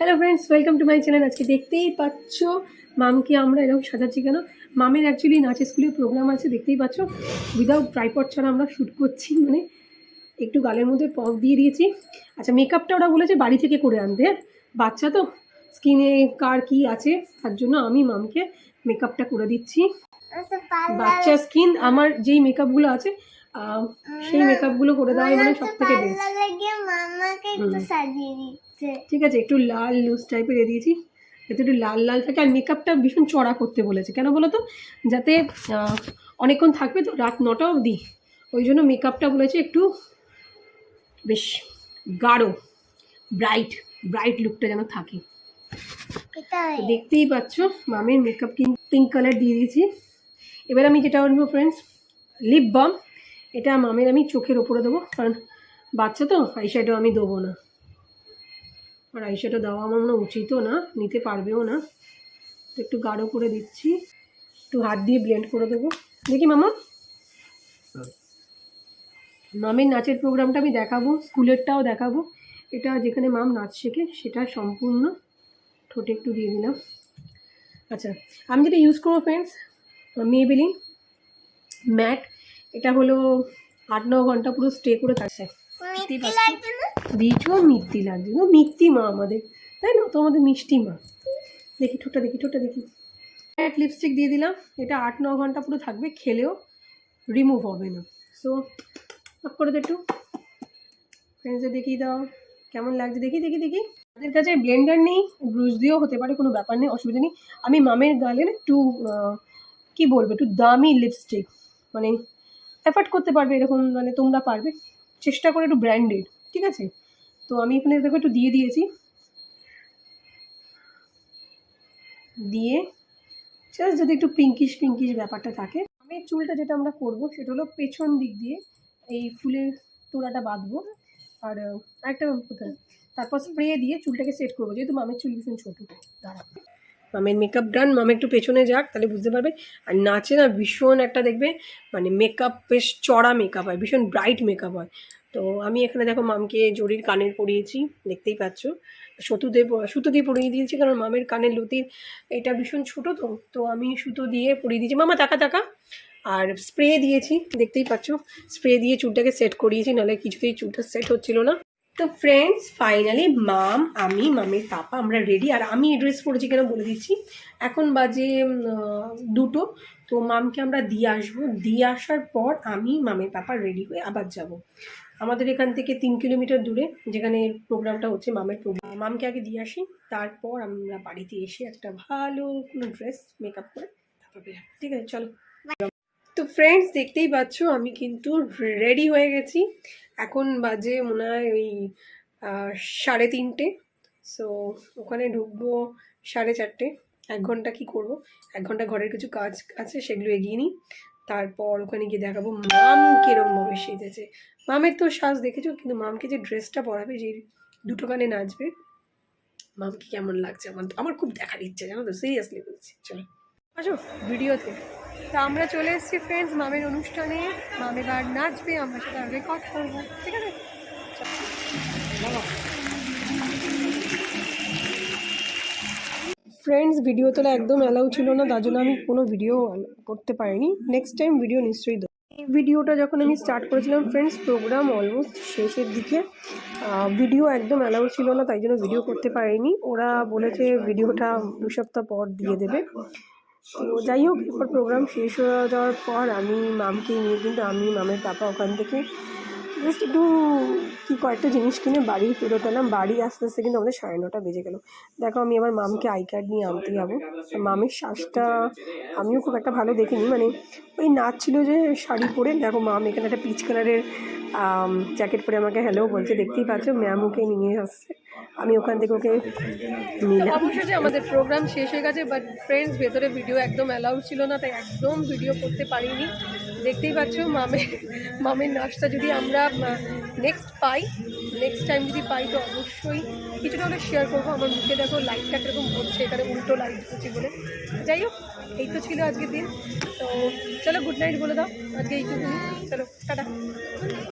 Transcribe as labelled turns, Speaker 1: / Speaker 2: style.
Speaker 1: Hello friends welcome to my channel আজকে দেখতেই পাচ্ছ মামকে আমরা এরকম সাজাচ্ছি কেন? মামের অ্যাকচুয়ালি নাচের স্কুলে প্রোগ্রাম আছে দেখতেই পাচ্ছ। উইদাউট ট্রাইপড ছাড়া আমরা শ্যুট করছি মানে একটু গালের মধ্যে পক দিয়ে দিয়েছি। আচ্ছা মেকআপটা ওরা বলেছে বাড়ি থেকে করে আনতে? বাচ্চা তো স্কিনে কার কি আছে তার জন্য আমি মামকে মেকআপটা করে দিচ্ছি। বাচ্চা স্কিন আমার যেই মেকআপগুলো আছে সেই মেকআপগুলো করে দেওয়াই মানে সব থেকে বেস্ট ঠিক আছে একটু লাল লুজ টাইপের দিয়ে দিয়েছি। যাতে একটু লাল লাল থাকে। আর মেকআপটা ভীষণ চড়া করতে বলেছে। কেন বলো তো যাতে অনেকক্ষণ থাকবে তো রাত নটা অবধি। ওই জন্য মেকআপটা বলেছে একটু বেশ গাঢ় ব্রাইট ব্রাইট লুকটা যেন থাকে। দেখতেই পাচ্ছ মামের মেকআপ পিঙ্ক কালার দিয়ে দিয়েছি। এবার আমি যেটা বলব ফ্রেন্ডস লিপ বাম এটা মামের আমি চোখের ওপরে দেবো, কারণ বাচ্চা তো আইশ্যাডো আমি দেবো না। আর আইশ্যাডো দেওয়া আমার মনে উচিতও না, নিতে পারবেও না। তো একটু গাঢ় করে দিচ্ছি, একটু হাত দিয়ে ব্লেন্ড করে দেবো। দেখি মামা। মামের নাচের প্রোগ্রামটা আমি দেখাবো, স্কুলেরটাও দেখাবো। এটা যেখানে মাম নাচ শেখে, সেটা সম্পূর্ণ ঠোঁটে একটু দিয়ে দিলাম। আচ্ছা আমি যেটা ইউজ করব ফ্রেন্ডস মেবেলিন ম্যাট এটা হলো আট ন ঘণ্টা পুরো স্টে করে থাকছে।
Speaker 2: না?
Speaker 1: ভীষণ মিষ্টি লাগছে। ও মিষ্টি মা আমাদের। তাই না? তো আমাদের মিষ্টি মা। দেখি ঠোঁটটা দেখি ঠোঁটটা দেখি। ম্যাট লিপস্টিক দিয়ে দিলাম। এটা আট ন ঘণ্টা পুরো থাকবে খেলেও রিমুভ হবে না। সো অফ করে দে একটু। ফ্রেন্ডসে দেখিয়ে দাও। কেমন লাগছে? দেখি দেখি দেখি। আমাদের কাছে ব্লেন্ডার নেই ব্রুশ দিয়েও হতে পারে কোনো ব্যাপার নেই অসুবিধা নেই। আমি মামের গালের একটু আহ, কি বলব একটু দামি লিপস্টিক মানে অ্যাফোর্ড করতে পারবে এরকম মানে তোমরা পারবে। চেষ্টা করে একটু ব্র্যান্ডেড ঠিক আছে? তো আমি এখানে দেখো একটু দিয়ে দিয়েছি। দিয়ে জাস্ট যদি একটু পিঙ্কিশ পিঙ্কিশ ব্যাপারটা থাকে। আমি চুলটা যেটা আমরা করব, সেটা হলো পেছন দিক দিয়ে এই ফুলের তোড়াটা বাঁধবো। আর, আরেকটা কোথায়? তারপর স্প্রে দিয়ে চুলটাকে সেট করব, যেহেতু মামের চুল ভীষণ ছোটো। দাঁড়া মামের মেকআপ ডান মামা একটু পেছনে যাক, তাহলে বুঝতে পারবে। আর নাচে না ভীষণ একটা দেখবে মানে মেকআপ বেশ চড়া মেকআপ হয়, ভীষণ ব্রাইট মেকআপ হয়। তো আমি এখানে দেখো মামকে জরির কানের পরিয়েছি, দেখতেই পাচ্ছ। সুতো দিয়ে সুতো দিয়ে পরিয়ে দিয়েছি, কারণ মামের কানের লতির এটা ভীষণ ছোটো তো তো আমি সুতো দিয়ে পরিয়ে দিয়েছি। মামা, তাকা তাকা। আর স্প্রে দিয়েছি, দেখতেই পাচ্ছ। স্প্রে দিয়ে চুলটাকে সেট করিয়েছি, নাহলে কিছুতেই চুলটা সেট হচ্ছিল না। তো ফ্রেন্ডস ফাইনালি মাম আমি, মামের পাপা, আমরা রেডি আর আমি ড্রেস পরেছি কেন বলে দিচ্ছি? এখন বাজে দুটো। তো মামকে আমরা দিয়ে আসব। দিয়ে আসার পর আমি, মামের পাপা রেডি হয়ে আবার যাব। আমাদের এখান থেকে তিন কিলোমিটার দূরে, যেখানে প্রোগ্রামটা হচ্ছে মামের প্রোগ্রাম মামকে আগে দিয়ে আসি। তারপর আমরা বাড়িতে এসে একটা ভালো কোনো ড্রেস মেকআপ করে তারপর। ঠিক আছে, চলো। তো ফ্রেন্ডস দেখতেই পাচ্ছ, আমি কিন্তু রেডি হয়ে গেছি। এখন বাজে মনে হয় ওই সাড়ে তিনটে। সো ওখানে ঢুকবো সাড়ে চারটে। এক ঘণ্টা কি করব? এক ঘণ্টা ঘরের কিছু কাজ আছে, সেগুলো এগিয়ে নিই। তারপর ওখানে গিয়ে দেখাবো মাম কিরমভাবে সেজেছে। মামের তো সাজ দেখেছ, কিন্তু মামকে যে ড্রেসটা পরাবে, যে দুটো গানে নাচবে মামকে কেমন লাগছে? আমার আমার খুব দেখার ইচ্ছে, জানো তো? সিরিয়াসলি বলছি। চলো। আসো ভিডিওতে তা আমরা চলে এসেছি ফ্রেন্ডস মামের অনুষ্ঠানে। মাম এবার নাচবে, আমরা সেটা রেকর্ড করব, ঠিক আছে? ফ্রেন্ডস ভিডিও তোলা একদম অ্যালাউ ছিল না, তার জন্য আমি কোনো ভিডিও করতে পারিনি। নেক্সট টাইম ভিডিও নিশ্চয়ই দেবো। এই ভিডিওটা যখন আমি স্টার্ট করেছিলাম ফ্রেন্ডস প্রোগ্রাম অলমোস্ট শেষের দিকে ভিডিও একদম অ্যালাউ ছিল না, তাই জন্য ভিডিও করতে পারিনি। ওরা বলেছে ভিডিওটা দু সপ্তাহ পর দিয়ে দেবে। তো যাই হোক, এরপর প্রোগ্রাম শেষ হয়ে যাওয়ার পর আমি মামকে নিয়ে কিন্তু আমি, মামের পাপা ওখান থেকে জাস্ট একটু কি কয়েকটা জিনিস কিনে বাড়ি ফেরত এলাম। বাড়ি আস্তে আস্তে কিন্তু আমাদের সাড়ে নটা বেজে গেল। দেখো, আমি আমার মামকে আই কার্ড নিয়ে আনতে যাব। মামের শ্বাসটা আমিও খুব একটা ভালো দেখিনি। মানে ওই নাচ ছিল যে শাড়ি পরে। দেখো, মাম এখানে একটা পিচ কালারের জ্যাকেট পরে আমাকে হ্যালো বলছে। দেখতেই পাচ্ছ ম্যাম ওকে নিয়ে আসছে। আমি ওখান থেকে ওকে অবশেষে আমাদের প্রোগ্রাম শেষ হয়ে গেছে বাট ফ্রেন্ডস ভেতরে ভিডিও একদম অ্যালাউড ছিল না, তাই একদম ভিডিও করতে পারিনি। দেখতেই পাচ্ছ মামের মামের নাচটা যদি আমরা নেক্সট পাই নেক্সট টাইম যদি পাই, তো অবশ্যই কিছুটা হলে শেয়ার করব। আমার মুখে দেখো লাইটটা কীরকম হচ্ছে, এখানে উল্টো লাইট হচ্ছে বলে। যাই হোক, এই তো ছিল আজকের দিন। তো চলো গুড নাইট বলে দাও। আজকে এইটুকুনি চলো, টাটা।